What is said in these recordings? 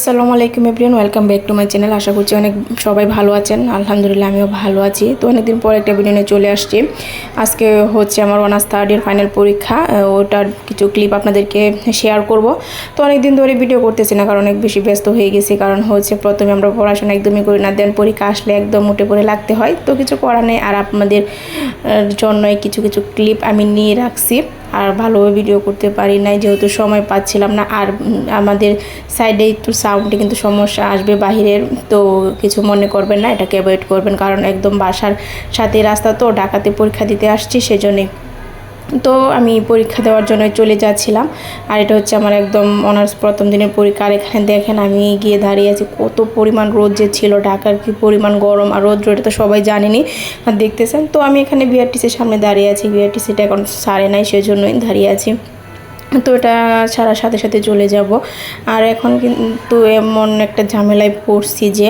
আসসালামু আলাইকুম everyone welcome back to my channel. আশা করছি অনেক সবাই ভালো আছেন। আলহামদুলিল্লাহ, আমিও ভালো আছি। তো অনেকদিন পর একটা ভিডিও নিয়ে চলে আসছি। আজকে হচ্ছে আমার অনার্স থার্ড ইয়ার ফাইনাল পরীক্ষা। ওটার কিছু ক্লিপ আপনাদেরকে শেয়ার করব। তো অনেকদিন ধরে ভিডিও করতেছি না, কারণ অনেক বেশি ব্যস্ত হয়ে গেছি। কারণ হচ্ছে প্রথমে আমরা পড়াশোনা একদমই করি না দেন পরীক্ষা আসলে একদম উঠে পড়ে লাগতে হয়। তো কিছু করার নেই, আর আপনাদের জন্যই কিছু কিছু ক্লিপ আমি নিয়ে রাখছি। আর ভালোভাবে ভিডিও করতে পারি নাই, যেহেতু সময় পাচ্ছিলাম না। আর আমাদের সাইডে একটু সাউন্ডে কিন্তু সমস্যা আসবে বাহিরের, তো কিছু মনে করবেন না, এটাকে অ্যাভয়েড করবেন। কারণ একদম বাসার সাথে রাস্তা তো, ঢাকাতে পরীক্ষা দিতে আসছি সেজন্যই তো আমি পরীক্ষা দেওয়ার জন্য চলে যাচ্ছিলাম। আর এটা হচ্ছে আমার একদম অনার্স প্রথম দিনের পরীক্ষা। আর এখানে দেখেন আমি গিয়ে দাঁড়িয়ে আছি, কত পরিমাণ রোদ যে ছিল, ঢাকার কি পরিমাণ গরম আর রোদ এটা তো সবাই জানেনি, আর দেখতেছেন। তো আমি এখানে বিআরটিসির সামনে দাঁড়িয়ে আছি, বিআরটিসিটা এখন সারে নাই, সেজন্যই দাঁড়িয়ে আছি। তো এটা ছাড়ার সাথে সাথে চলে যাব। আর এখন কিন্তু এমন একটা ঝামেলায় পড়ছি যে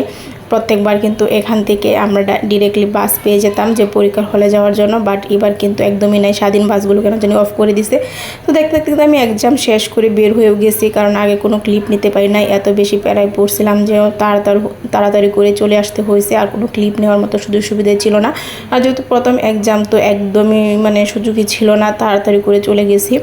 প্রত্যেকবার কিন্তু এখান থেকে আমরা ডিরেক্টলি বাস পেয়ে যেতাম যে পরীক্ষার হলে যাওয়ার জন্য বাট এবার কিন্তু একদমই নাই। স্বাধীন বাসগুলো কেন জানি অফ করে দিছে। তো দেখতে দেখতে আমি এক্সাম শেষ করে বের হয়েও গেছি, কারণ আগে কোনো ক্লিপ নিতে পারি নাই। এত বেশি প্যারায় পড়ছিলাম যে তাড়াতাড়ি তাড়াতাড়ি করে চলে আসতে হয়েছে, আর কোনো ক্লিপ নেওয়ার মতো সুযোগ সুবিধা ছিল না। আর যেহেতু প্রথম এক্সাম তো একদমই মানে সুযোগই ছিল না, তাড়াতাড়ি করে চলে গেছি।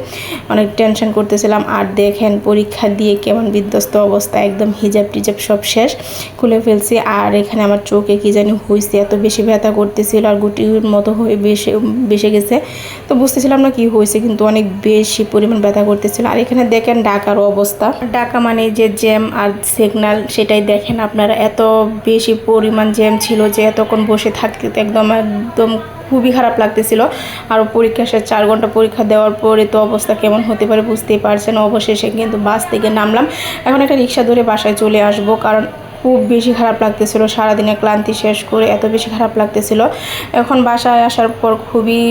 অনেক টেনশন করতেছিলাম, আর দেখেন পরীক্ষা দিয়ে কেমন বিধ্বস্ত অবস্থা, একদম হিজাব টিজাব সব শেষ। খুলে ফেলছি আর এখানে আমার চোখে কি জানি হয়েছে এত বেশি ব্যথা করতেছিল আর গুটির মতো হয়ে বেশি বেসে গেছে। তো বুঝতেছিলাম না কি হয়েছে কিন্তু অনেক বেশি পরিমাণ ব্যথা করতেছিল। আর এখানে দেখেন ঢাকার অবস্থা। ডাকা মানে যে জ্যাম আর সিগনাল সেটাই দেখেন আপনারা, এত বেশি পরিমাণ জ্যাম ছিল যে এতক্ষণ বসে থাকতে একদম একদম খুবই খারাপ লাগতেছিল। আর পরীক্ষা শেষ, চার ঘণ্টা পরীক্ষা দেওয়ার পরে তো অবস্থা কেমন হতে পারে বুঝতেই পারছেন। অবশেষে কিন্তু বাস থেকে নামলাম। এখন একটা রিক্সা ধরে বাসায় চলে আসব, কারণ খুব বেশি খারাপ লাগতেছিল সারাদিনে ক্লান্তি শেষ করে এত বেশি খারাপ লাগতেছিল। এখন বাসায় আসার পর খুবই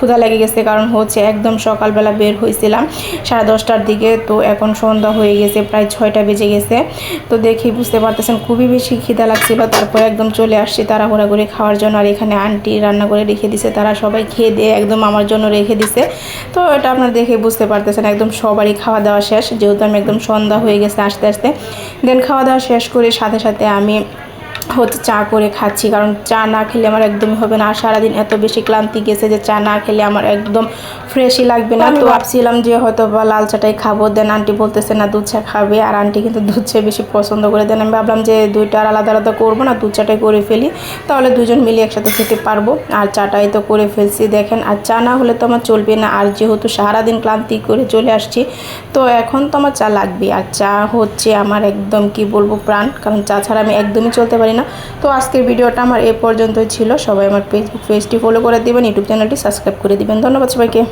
ক্ষুধা লেগে গেছে কারণ হচ্ছে একদম সকালবেলা বের হয়েছিলাম সাড়ে দশটার দিকে, তো এখন সন্ধ্যা হয়ে গেছে, প্রায় ছয়টা বেজে গেছে। তো দেখি বুঝতে পারতেছেন খুবই বেশি খিদা লাগছিল, তারপর একদম চলে আসছি তাড়াহুড়া করে খাওয়ার জন্য, আর এখানে আন্টি রান্না করে রেখে দিছে, তারা সবাই খেয়ে দিয়ে একদম আমার জন্য রেখে দিছে। তো এটা আপনারা দেখে বুঝতে পারতেছেন, একদম সবারই খাওয়া দাওয়া শেষ, যেহেতু আমি একদম সন্ধ্যা হয়ে গেছে আস্তে আস্তে। দেন খাওয়া দাওয়া শেষ করে সাথে সাথে আমি হচ্ছে চা করে খাচ্ছি কারণ চা না খেলে আমার একদমই হবে না। আর সারাদিন এত বেশি ক্লান্তি গেছে যে চা না খেলে আমার একদম ফ্রেশই লাগবে না। তো ভাবছিলাম যে হয়তো বা লাল চাটাই খাব। দেন আন্টি বলতেছে না দুধ চা খাবে। আর আন্টি কিন্তু দুধ চা বেশি পছন্দ করে। দেন আমি ভাবলাম যে দুইটা আর আলাদা আলাদা করব না দুধ চাটাই করে ফেলি। তাহলে দুজন মিলে একসাথে খেতে পারব। আর চাটাই তো করে ফেলছি দেখেন। আর চা না হলে তো আমার চলবে না। আর যেহেতু সারাদিন ক্লান্তি করে চলে আসছি তো এখন তো আমার চা লাগবে আর চা হচ্ছে আমার একদম কি বলব প্রাণ। কারণ চা ছাড়া আমি একদমই চলতে পারি না। তো আজকের ভিডিওটা আমার এ পর্যন্তই ছিল। সবাই আমার ফেসবুক পেজটি ফলো করে দেবেন ইউটিউব চ্যানেলটি সাবস্ক্রাইব করে দেবেন। ধন্যবাদ সবাইকে।